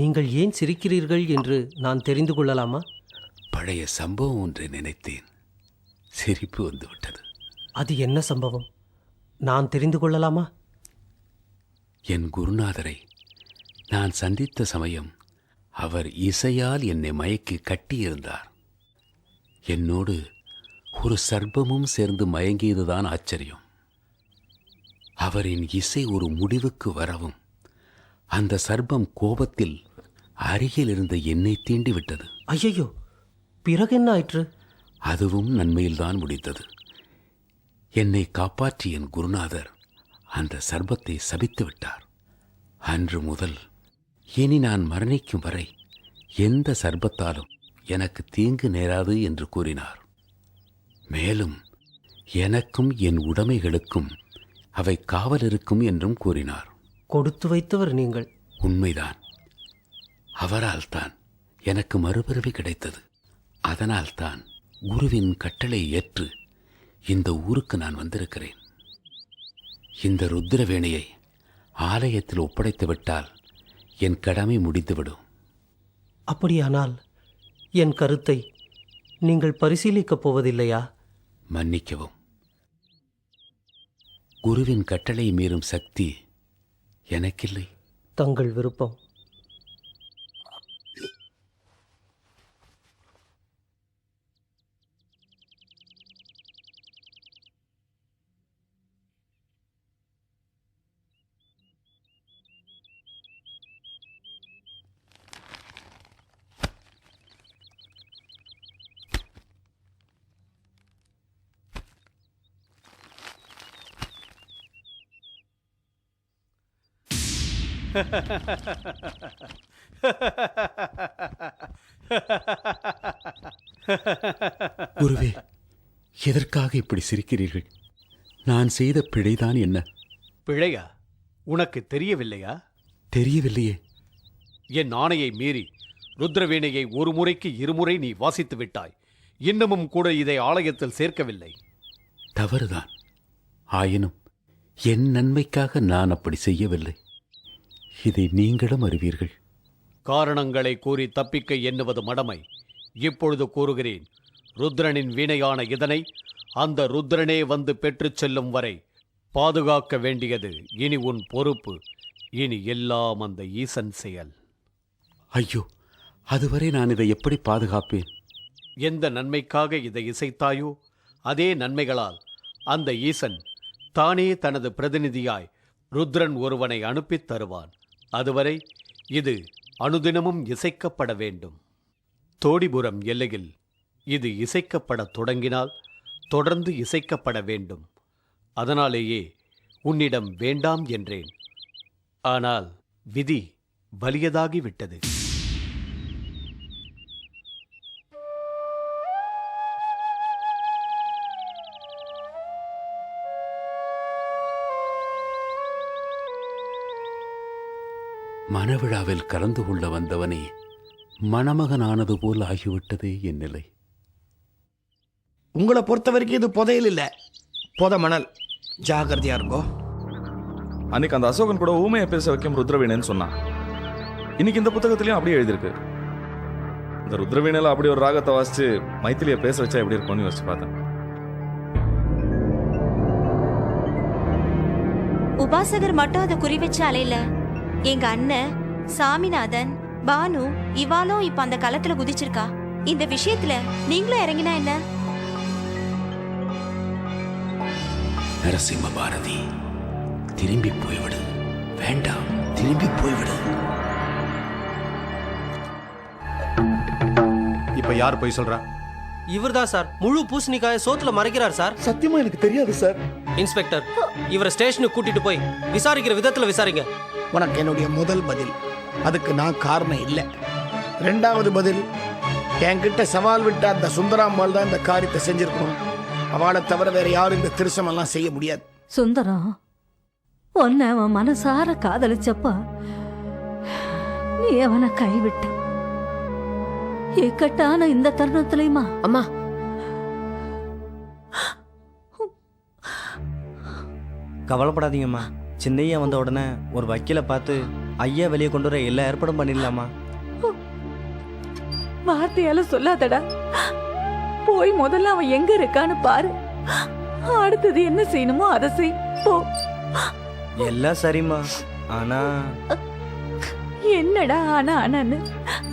நீங்கள் ஏன் சிரிக்கிறீர்கள் என்று நான் தெரிந்து கொள்ளலாமா? பழைய சம்பவம் ஒன்றை நினைத்தேன். சிரிப்பு வந்துவிட்டது. அது என்ன சம்பவம்? நான் தெரிந்து கொள்ளலாமா? என் குருநாதரை நான் சந்தித்த சமயம் அவர் இசையால் என்னை மயக்கி கட்டியிருந்தார். என்னோடு ஒரு சர்ப்பமும் சேர்ந்து மயங்கியதுதான் ஆச்சரியம். அவரின் இசை ஒரு முடிவுக்கு வரவும் அந்த சர்ப்பம் கோபத்தில் அருகில் இருந்த என்னை தீண்டி விட்டது ஐயையோ பிறகு என்ன ஆயிற்று? அதுவும் நன்மையில்தான் முடிந்தது. என்னை காப்பாற்றிய என் குருநாதர் அந்த சர்பத்தை சபித்து விட்டார். அன்று முதல் இனி நான் மரணிக்கும் வரை எந்த சர்பத்தாலும் எனக்கு தீங்கு நேராது என்று கூறினார். மேலும் எனக்கும் என் உடைமைகளுக்கும் அவை காவல் இருக்கும் என்றும் கூறினார். கொடுத்து வைத்தவர் நீங்கள். உண்மைதான். அவரால் தான் எனக்கு மறுபிறவி கிடைத்தது. அதனால்தான் குருவின் கட்டளை ஏற்று இந்த ஊருக்கு நான் வந்திருக்கிறேன். இந்த ருத்ரவேணியை ஆலயத்தில் ஒப்படைத்து விட்டால் என் கடமை முடிந்துவிடும். அப்படியானால் என் கருத்தை நீங்கள் பரிசீலிக்கப் போவதில்லையா? மன்னிக்கவும். குருவின் கட்டளை மீறும் சக்தி எனக்கில்லை. தங்கள் விருப்பம். குருவே எதற்காக இப்படி சிரிக்கிறீர்கள்? நான் செய்த பிழைதான் என்ன? பிழையா? உனக்கு தெரியவில்லையா? தெரியவில்லையே. என் ஆணையை மீறி ருத்ரவீணையை ஒரு முறைக்கு இருமுறை நீ வாசித்து விட்டாய். இன்னமும் கூட இதை ஆலயத்தில் சேர்க்கவில்லை. தவறுதான். ஆயினும் என் நன்மைக்காக நான் அப்படி செய்யவில்லை. இதை நீங்களும் அறிவீர்கள். காரணங்களை கூறி தப்பிக்க எண்ணுவது மடமை. இப்பொழுது கூறுகிறேன் ருத்ரனின் வீணையான இதனை அந்த ருத்ரனே வந்து பெற்றுச் செல்லும் வரை பாதுகாக்க வேண்டியது இனி உன் பொறுப்பு. இனி எல்லாம் அந்த ஈசன் செயல். ஐயோ அதுவரை நான் இதை எப்படி பாதுகாப்பேன்? எந்த நன்மைக்காக இதை இசைத்தாயோ அதே நன்மைகளால் அந்த ஈசன் தானே தனது பிரதிநிதியாய் ருத்ரன் ஒருவனை அனுப்பித் தருவான். அதுவரை இது அனுதினமும் இசைக்கப்பட வேண்டும். தோடிபுரம் எல்லையில் இது இசைக்கப்படத் தொடங்கினால் தொடர்ந்து இசைக்கப்பட வேண்டும். அதனாலேயே உன்னிடம் வேண்டாம் என்றேன். ஆனால் விதி வலியதாகிவிட்டது. மணவிழாவில் கலந்து கொள்ள வந்தவனே மணமகனானது போல் ஆகிவிட்டதே என் நிலை. உங்களை பொறுத்த வரைக்கும் இது புதையல் இல்லை. புத மணல். ஜாகிரதையா இருக்கோ அன்னைக்கு அந்த அசோகன் கூட ஊமையை பேச வைக்கும் ருத்ரவீணன்னு சொன்னான். இன்னைக்கு இந்த புத்தகத்திலயும் அப்படியே எழுதியிருக்கு. இந்த ருத்ரவீணையில அப்படி ஒரு ராகத்தை வாசிச்சு மைத்திலியை பேச வச்சா எப்படி இருக்கும்னு யோசிச்சு பார்த்தேன். உபாசகர் மட்டும் அதை குறி வச்சு அலையில எங்க அண்ணன் சாமிநாதன் பானு இவாலும் இப்ப அந்த களத்துல குதிச்சிருக்கா. இந்த விஷயத்துல நீங்களும் இறங்கினா என்ன? நரசிம்ம பாரதி திரும்பி போய்விடு. வேண்டாம் திரும்பி போய்விடு. இப்ப யார் போய் சொல்றா? இவர்தான் சார். முழு பூசணிக்காய சோத்துல மறைக்கிறார் சார். சத்தியமா எனக்கு தெரியாது சார். இன்ஸ்பெக்டர் இவரை ஸ்டேஷனுக்கு கூட்டிட்டு போய் விசாரிக்கிற விதத்துல விசாரிங்க. உனக்கு என்னுடைய முதல் பதில். அதுக்கு நான் காரணம் இல்லை. ரெண்டாவது பதில் என்கிட்ட சவால் விட்ட அந்த சுந்தராம்பாள் தான் இந்த காரியத்தை செஞ்சிருக்கணும். அவளை தவிர வேற யாரும் இந்த திருசமெல்லாம் செய்ய முடியாது. சுந்தரம் உன்னை அவன் மனசார காதலிச்சப்ப நீ அவனை கைவிட்ட. இக்கட்டான இந்த தருணத்திலையுமா? அம்மா. கவலைப்படாதீங்கம்மா. சின்னையா வந்த உடனே ஒரு வக்கீலை பார்த்து ஐயா வெளியே கொண்டு வர எல்லா ஏற்பாடும் பண்ணிடலாமா? வார்த்தையால சொல்லாதடா. போய் முதல்ல அவன் எங்க இருக்கான்னு பாரு. அடுத்தது என்ன செய்யணுமோ அதை செய். போ. எல்லாம் சரிம்மா. ஆனா என்னடா ஆனா ஆனான்னு.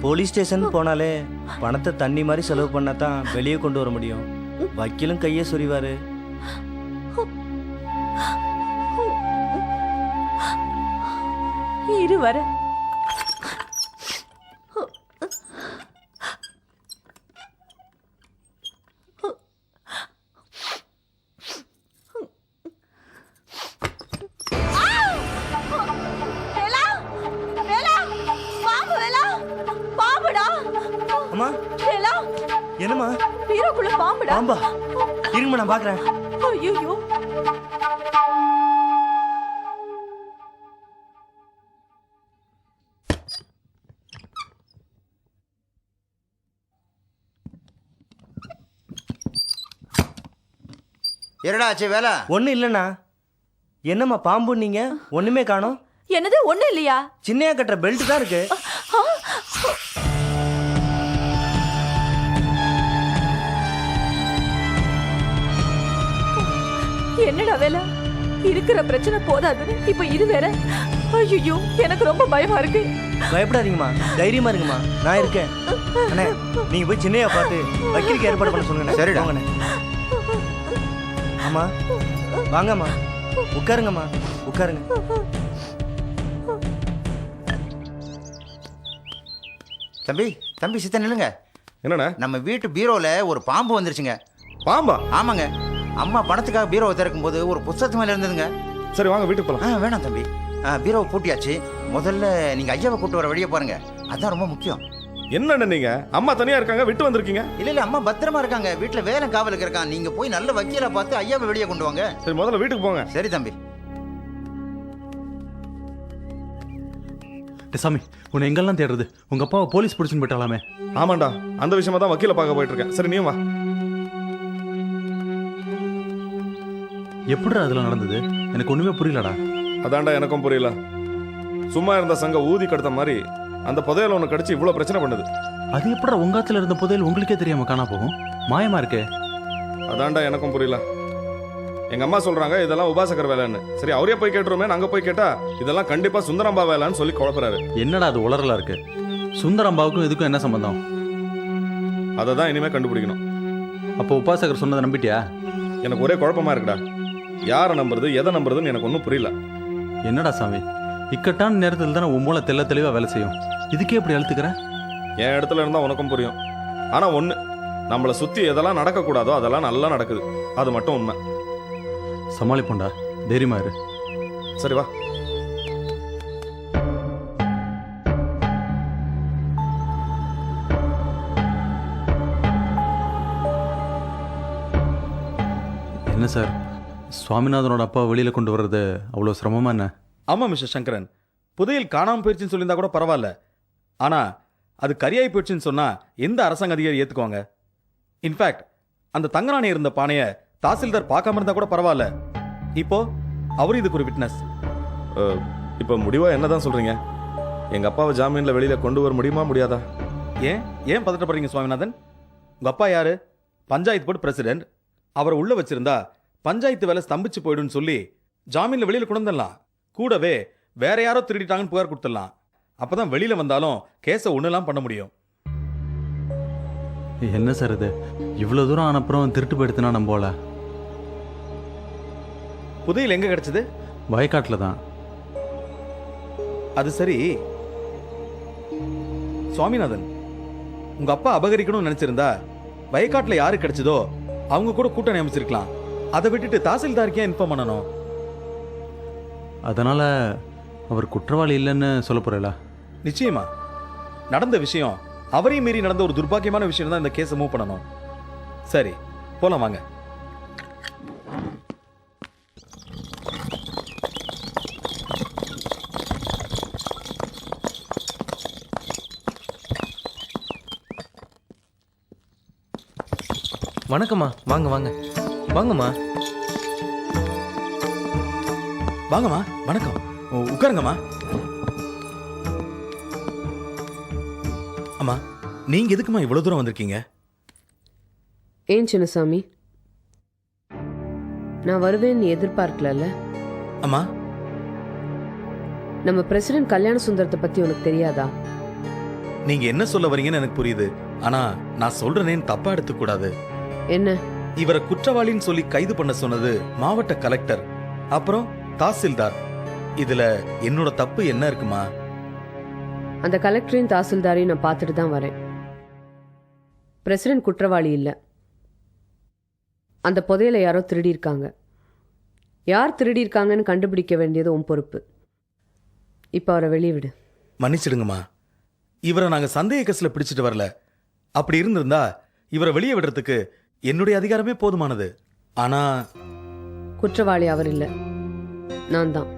போலீஸ் ஸ்டேஷன் போனாலே பணத்தை தண்ணி மாதிரி செலவு பண்ணா தான் வெளியே கொண்டு வர முடியும். வக்கீலும் கையை சொறிவாரு இரு வர. அம்மா. என்னம்மா? பீரோக்குள்ள பாம்புடா. பாம்பா. இருங்கம்மா நான் பாக்குறேன். ஐயோ என்னடா ஆச்சு வேலை? ஒன்றும் இல்லைண்ணா. என்னம்மா பாம்பு நீங்க? ஒண்ணுமே காணோம். என்னது ஒண்ணு இல்லையா? சின்னையா கட்டுற பெல்ட் தான் இருக்கு. என்னடா வேலை? இருக்கிற பிரச்சனை போதாதுன்னு இப்ப இது வேற. ஐயோ எனக்கு ரொம்ப பயமா இருக்கு. பயப்படாதீங்கம்மா. தைரியமா இருங்கம்மா. நான் இருக்கேன். அண்ணே நீங்க போய் சின்னையா பார்த்து வக்கீலுக்கு ஏற்பாடு பண்ண சொல்லுங்க சரிடா. ஆமா. வாங்கம்மா. உட்காருங்கம்மா. உட்காருங்க. தம்பி தம்பி சித்த நில்லுங்க. என்னண்ணே? நம்ம வீட்டு பீரோல ஒரு பாம்பு வந்துருச்சுங்க. பாம்பா? ஆமாங்க. அம்மா பணத்துக்காக பீரோவை திறக்கும் போது ஒரு புஸ்தகத்து மேல இருந்ததுங்க. சரி வாங்க வீட்டுக்கு போலாம். ஆ வேணாம் தம்பி. பீரோவை பூட்டியாச்சு. முதல்ல நீங்க ஐயாவை கூட்டு வர வழியை பாருங்க. அதான் ரொம்ப முக்கியம். என்னண்ணே நீங்க அம்மா தனியா இருக்காங்க விட்டு வந்திருக்கீங்க? இல்ல இல்ல அம்மா பத்திரமா இருக்காங்க. வீட்டுல வேலை காவலுக்கு இருக்கான். நீங்க போய் நல்ல வக்கீலை பார்த்து ஐயாவை வெளியே கொண்டு வாங்க. சரி முதல்ல வீட்டுக்கு போங்க. சரி தம்பி. சாமி உன்னை எங்கெல்லாம் தேடுறது? உங்க அப்பாவை போலீஸ் பிடிச்சுன்னு போயிட்டாலாமே. ஆமாண்டா அந்த விஷயமா தான் வக்கீல பார்க்க போயிட்டு இருக்கேன் சரி நீயும் வா. எப்படிடா அதெல்லாம் நடந்தது? எனக்கு ஒண்ணுமே புரியலடா. அதான்டா எனக்கும் புரியல. சும்மா இருந்த சங்க ஊதி கடுத்த மாதிரி அந்த புதையல ஒன்று கடிச்சு இவ்வளோ பிரச்சனை பண்ணுது. அது எப்படிடா உங்காத்துல இருந்த புதையல் உங்களுக்கே தெரியாம காணா போகும்? மாயமா இருக்கே. அதான்டா எனக்கும் புரியல. எங்க அம்மா சொல்றாங்க இதெல்லாம் உபாசகர் வேலைன்னு. சரி அவரே போய் கேட்டுருமே நாங்க போய் கேட்டா இதெல்லாம் கண்டிப்பா சுந்தரம்பா வேலைன்னு சொல்லி குழப்பறாரு. என்னடா அது உளறலா இருக்கு? சுந்தரம்பாவுக்கும் இதுக்கும் என்ன சம்பந்தம்? அதை தான் இனிமே கண்டுபிடிக்கணும். அப்போ உபாசகர் சொன்னதை நம்பிட்டியா? எனக்கு ஒரே குழப்பமா இருக்குடா. யாரை நம்புறது எதை நம்புறதுன்னு எனக்கு ஒன்றும் புரியல. என்னடா சாமி? இக்கட்டான நேரத்தில் தானே உன் மூளை தெள்ள தெளிவா வேலை செய்யும். இதுக்கே இப்படி அழுத்துக்கிற? என் இடத்துல இருந்தா உனக்கும் புரியும். ஆனா ஒண்ணு நம்மளை சுத்தி எதெல்லாம் நடக்கக்கூடாதோ அதெல்லாம் நல்லா நடக்குது. அது மட்டும் உண்மை. சமாளிப்போண்டா தைரியமா இரு. சரி வா. என்ன சார்? சுவாமிநாதனோட அப்பா வெளியில கொண்டு வர்றது அவ்வளோ சிரமமா என்ன? ஆமா மிஸ்டர் சங்கரன். புதையல் காணாம போயிடுச்சுன்னு சொல்லியிருந்தா கூட பரவாயில்ல. ஆனா அது கரியாய் போயிடுச்சுன்னு சொன்னா எந்த அரசாங்க அதிகாரி ஏத்துக்குவாங்க? இன்ஃபேக்ட் அந்த தங்கராணி இருந்த பானைய தாசில்தார் பார்க்காம இருந்தா கூட பரவாயில்ல. இப்போ அவரும் இதுக்கு ஒரு விட்னஸ் இப்போ முடிவா என்னதான் சொல்றீங்க? எங்க அப்பாவை ஜாமீன்ல வெளியில கொண்டு வர முடியுமா முடியாதா? ஏன்? ஏன் பதட்டப்படுறீங்க சுவாமிநாதன்? உங்க அப்பா யாரு? Panchayat board president. அவரை உள்ள வச்சிருந்தா பஞ்சாயத்து வேலை ஸ்தம்பிச்சு போயிடும்னு சொல்லி ஜாமீன்ல வெளியில கொண்டு வந்துடலாம். கூடவே வேற யாரோ திருடிட்டாங்கன்னு புகார் கொடுத்துடலாம். அப்பதான் வெளியில வந்தாலும் கேஸை ஒண்ணுலாம் பண்ண முடியும். என்ன சார் இது? இவ்வளோ தூரம் ஆனப்புறம் திருட்டு போயிடுத்துனா நம்போல புதையல் எங்க கிடைச்சது? வயக்காட்டில் தான். அது சரி. சுவாமிநாதன் உங்க அப்பா அபகரிக்கணும்னு நினைச்சிருந்தா வயக்காட்டுல யாரு கிடைச்சதோ அவங்க கூட கூட்டணி அமைச்சிருக்கலாம். அதை விட்டுட்டு தாசில்தாருக்கே இன்ஃபார்ம் பண்ணணும். அதனால அவர் குற்றவாளி இல்லைன்னு சொல்ல போறீங்களா நிச்சயமா. நடந்த விஷயம் அவரையும் மீறி நடந்த ஒரு துர்பாக்கியமான விஷயம் தான் இந்த கேஸை மூவ் பண்ணணும். சரி போலாம் வாங்க. வணக்கம்மா. வாங்க வாங்க. வாங்கம்மா. வாங்கம்மா. வணக்கம். உட்காருங்கம்மா. அம்மா நீங்கள் எதுக்குமா இவ்வளவு தூரம் வந்திருக்கீங்க? ஏன் சின்னசாமி? நான் வருவேன் நீ எதிர்பார்க்கல அம்மா. நம்ம பிரசிடென்ட் கல்யாண சுந்தரத்தை பத்தி உனக்கு தெரியாதா? நீங்க என்ன சொல்ல வரீங்கன்னு எனக்கு புரியுது. ஆனா நான் சொல்றேன்னு தப்பா எடுத்துக்கூடாது. என்ன? இவரை குற்றவாளின்னு சொல்லி கைது பண்ண சொன்னது மாவட்ட கலெக்டர் அப்புறம் தாசில்தார். இதுல என்னோட தப்பு என்ன இருக்குமா? அந்த கலெக்டரையும் தாசில்தாரையும் நான் பார்த்துட்டு தான் வரேன். பிரசிடென்ட் குற்றவாளி இல்லை. அந்த புதையலை யாரோ திருடியிருக்காங்க. யார் திருடியிருக்காங்கன்னு கண்டுபிடிக்க வேண்டியது உன் பொறுப்பு. இப்போ அவரை வெளியே விடு. மன்னிச்சிடுங்கம்மா. இவரை நாங்க சந்தேக கேஸ்ல பிடிச்சிட்டு வரல. அப்படி இருந்திருந்தா இவரை வெளியே விடுறதுக்கு என்னுடைய அதிகாரமே போதுமானது. ஆனா குற்றவாளி அவர் இல்லை. நான் தான்.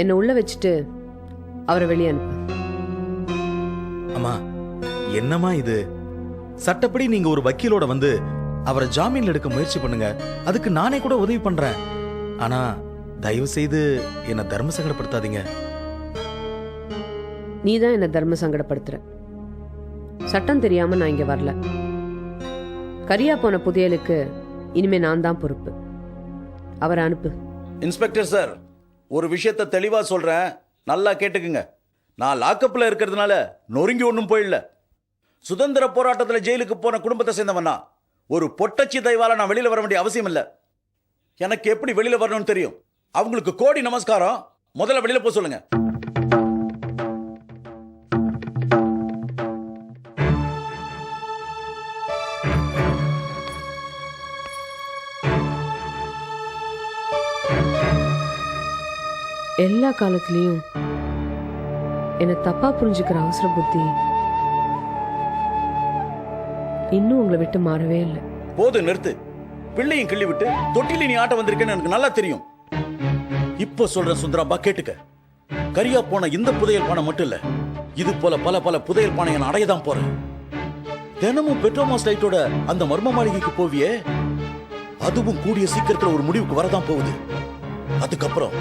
என்னை உள்ள வச்சுட்டு அவரை வெளியே அனுப்பு. அம்மா என்னம்மா இது? சட்டப்படி நீங்க ஒரு வக்கீலோட வந்து அவரை ஜாமீன்ல எடுக்க முயற்சி பண்ணுங்க. அதுக்கு நானே கூட உதவி பண்றேன். ஆனா தயவு செய்து என்ன தர்ம சங்கடப்படுத்தாதீங்க. நீ தான் என்னை தர்ம சங்கடப்படுத்துற. சட்டம் தெரியாம நான் இங்க வரல. கரியா போன புதையலுக்கு இனிமே நான் தான் பொறுப்பு. அவரை அனுப்பு. இன்ஸ்பெக்டர் சார் ஒரு விஷயத்த தெளிவாக சொல்கிறேன் நல்லா கேட்டுக்குங்க. நான் லாக்கப்பில் இருக்கிறதுனால நொறுங்கி ஒன்றும் போயிடல சுதந்திர போராட்டத்தில் ஜெயிலுக்கு போன குடும்பத்தை சேர்ந்தவனா ஒரு பொட்டச்சி தெய்வால நான் வெளியில் வர வேண்டிய அவசியம் இல்லை. எனக்கு எப்படி வெளியில் வரணும்னு தெரியும்? அவங்களுக்கு கோடி நமஸ்காரம். முதல்ல வெளியில் போக சொல்லுங்கள் எல்லா காலத்துலயும் என்னை தப்பா புரிஞ்சுக்கிற அவசர புத்தி இன்னும் உங்களை விட்டு மாறவே இல்லை. போது நிறுத்து. பிள்ளையும் கிள்ளி விட்டு தொட்டில நீ ஆட்ட வந்திருக்கேன்னு எனக்கு நல்லா தெரியும். இப்போ சொல்றேன் சுந்தராம்பா கேட்டுக்க. கரியா போன இந்த புதையல் பானை மட்டும் இல்ல இது போல பல பல புதையல் பானை நான் அடைய தான் போறேன். தினமும் பெட்ரோமாஸ் லைட்டோட அந்த மர்ம மாளிகைக்கு போவியே? அதுவும் கூடிய சீக்கிரத்துல ஒரு முடிவுக்கு வரதான் போகுது. அதுக்கப்புறம்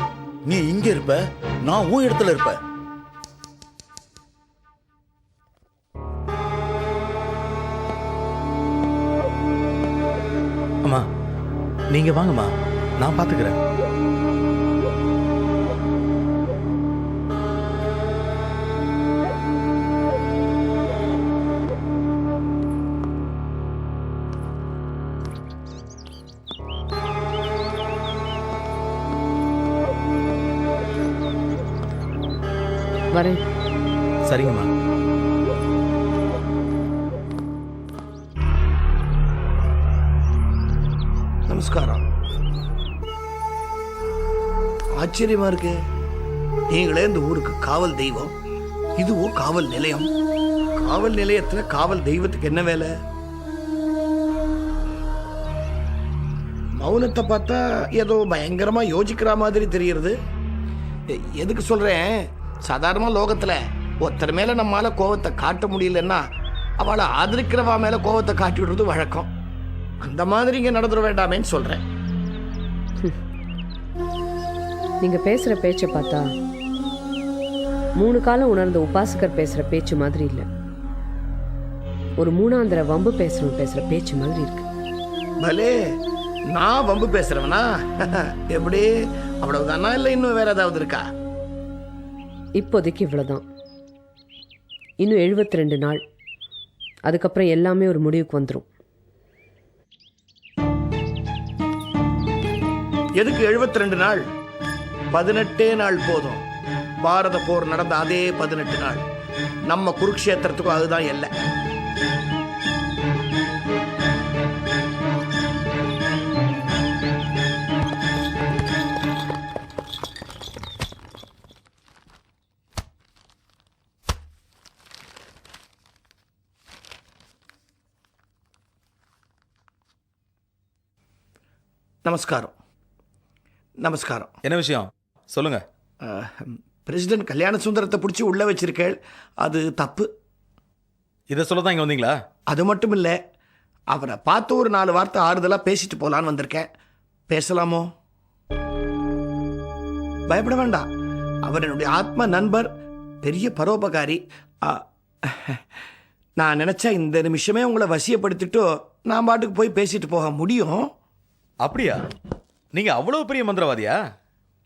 நீ இங்க இருப்ப நான் உன் இடத்துல இருப்பேன் அம்மா நீங்க வாங்கம்மா. நான் பாத்துக்கிறேன். வரேன். சரிங்கம்மா. நமஸ்காரம். ஆச்சரியமா இருக்கு. நீங்களே இந்த ஊருக்கு காவல் தெய்வம். இதுவும் காவல் நிலையம். காவல் நிலையத்துல காவல் தெய்வத்துக்கு என்ன வேலை? மௌனத்தை பார்த்தா ஏதோ பயங்கரமா யோசிக்கிற மாதிரி தெரியுது எ- எதுக்கு சொல்றேன்? சாதாரணமா லோகத்துல ஒருத்தர் மேல நம்மால கோவத்தை காட்ட முடியலன்னா அவளை ஆதரிக்கிறவா மேல கோவத்தை காட்டி விடுறது வழக்கம். அந்த மாதிரி இங்க நடந்துட வேண்டாமேன்னு சொல்றேன். நீங்க பேசுற பேச்சை பார்த்தா மூணு காலம் உணர்ந்த உபாசகர் பேசுற பேச்சு மாதிரி இல்ல. ஒரு மூணாந்திர வம்பு பேசுறவன் பேசுற பேச்சு மாதிரி இருக்கு. பலே நான் வம்பு பேசுறவனா? எப்படி? அவ்வளவுதானா? இல்லை இன்னும் வேற ஏதாவது இருக்கா? இப்போதைக்கு இவ்வளோதான் இன்னும் 72 ரெண்டு நாள். அதுக்கப்புறம் எல்லாமே ஒரு முடிவுக்கு வந்துடும் எதுக்கு 72 ரெண்டு நாள்? பதினெட்டே நாள் போதும். பாரத போர் நடந்த அதே பதினெட்டு நாள். நம்ம குருக்ஷேத்திரத்துக்கும் அதுதான் எல்லை. நமஸ்காரம். நமஸ்காரம். என்ன விஷயம்? சொல்லுங்க. பிரசிடென்ட் கல்யாண சுந்தரத்தை பிடிச்சி உள்ள வச்சிருக்கேள். அது தப்பு. இதை சொல்ல தான் இங்க வந்தீங்களா? அது மட்டும் இல்லை அவரை பார்த்து ஒரு நாலு வார்த்தை ஆறுதலாக பேசிட்டு போலான்னு வந்திருக்கேன். பேசலாமோ? பயப்பட வேண்டாம். அவர் என்னுடைய ஆத்ம நண்பர் பெரிய பரோபகாரி. நான் நினைச்சா இந்த நிமிஷமே உங்களை வசியப்படுத்திட்டு நான் பாட்டுக்கு போய் பேசிட்டு போக முடியும். அப்படியா? நீங்க அவ்வளவு பெரிய மந்திரவாதியா?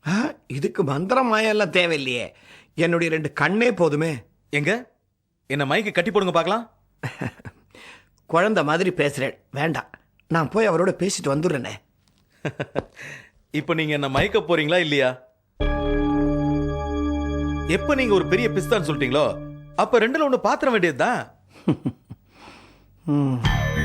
ஆ, இதுக்கு மந்திரம் மாயெல்லாம் தேவையில்லையே. என்னுடைய ரெண்டு கண்ணே போதுமே. எங்க? என்ன மைக்கு கட்டி போடுங்க பார்க்கலாம். குழந்தை மாதிரி பேசுறேன். வேண்டாம். நான் போய் அவரோட பேசிட்டு வந்துடுறேனே. இப்போ நீங்க என்ன மயக்க போறீங்களா இல்லையா? எப்ப நீங்க ஒரு பெரிய பிஸ்தான் சொல்லிட்டீங்களோ அப்ப ரெண்டுல ஒண்ணு பாத்திர வேண்டியதுதான்.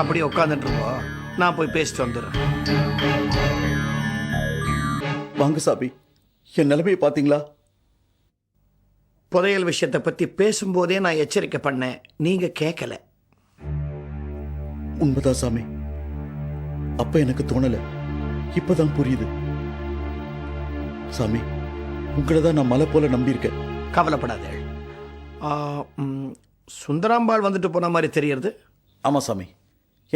அப்படியே உட்காந்துட்டு இருக்கோம் நான் போய் பேசிட்டு வந்துடுறேன். வாங்க சாமி. என் நிலைமையை பாத்தீங்களா புதையல் விஷயத்தை பத்தி பேசும்போதே நான் எச்சரிக்கை பண்ணேன். நீங்க கேட்கல உண்மைதான் சாமி. அப்ப எனக்கு தோணல. இப்பதான் புரியுது. சாமி உங்களை தான் நான் மலை போல நம்பியிருக்கேன். கவலைப்படாதே. சுந்தராம்பாள் வந்துட்டு போன மாதிரி தெரியறது? ஆமா சாமி.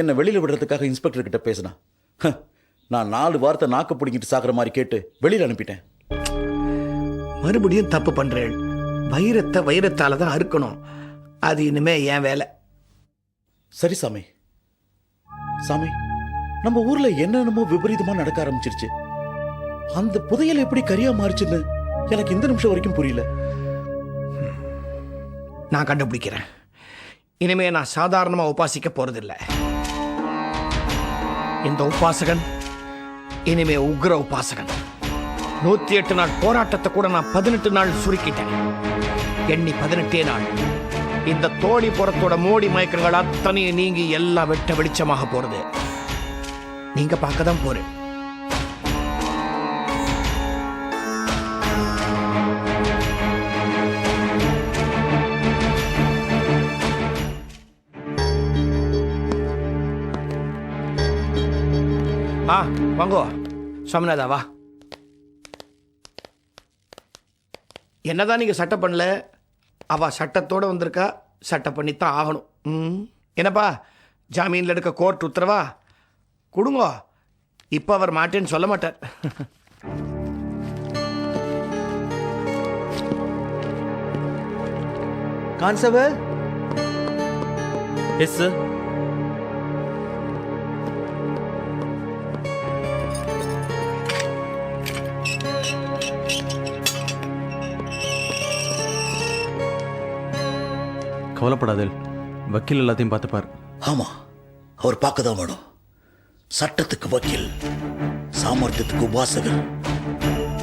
என்னை வெளியில விடுறதுக்காக இன்ஸ்பெக்டர் கிட்ட பேசினா? நான் நாலு வார்த்தை நாக்கு பிடிங்கிட்டு சாகுற மாதிரி கேட்டு வெளியில அனுப்பிட்டேன். மறுபடியும் தப்பு பண்றேன் வைரத்தை வைரத்தால தான் அறுக்கணும். அது இனிமே என் வேலை. சரி சாமி. சாமி நம்ம ஊர்ல என்னென்னமோ விபரீதமா நடக்க ஆரம்பிச்சிருச்சு. அந்த புதையல் எப்படி கரியா மாறுச்சுன்னு எனக்கு இந்த நிமிஷம் வரைக்கும் புரியல. நான் கண்டுபிடிக்கிறேன். இனிமே நான் சாதாரணமா உபாசிக்க போறதில்ல. இந்த உபாசகன். இனிமே உக்ர உபாசகன். நூத்தி எட்டு நாள் போராட்டத்தை கூட நான் பதினெட்டு நாள் சுருக்கிட்டேன். எண்ணி பதினெட்டே நாள். இந்த தோடி புறத்தோட மோடி மயக்கங்கள் அத்தனையும் நீங்கி எல்லாம் வெட்ட வெளிச்சமாக போறது. நீங்க பார்க்க தான் போறேன். ஆ வாங்கோ. சுவாமிநாதா வா. என்னதான் நீங்க சட்டை பண்ணல அவ சட்டத்தோட வந்திருக்கா சட்டை பண்ணித்தான் ஆகணும். ம்? என்னப்பா ஜாமீன்ல எடுக்க கோர்ட் உத்தரவா? கொடுங்கோ. இப்போ அவர் மாட்டேன்னு சொல்ல மாட்டார். கான்ஸ்டபிள்? எஸ் சார் கவலைப்படாதேல் வக்கீல் எல்லாத்தையும் பார்த்துப்பார். ஆமா அவர் பார்க்க தான் வேணும். சட்டத்துக்கு வக்கீல் சாமர்த்தியத்துக்கு உபாசகர்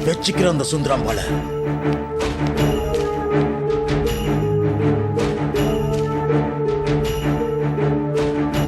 வச்சுக்கிற அந்த சுந்தராம்பால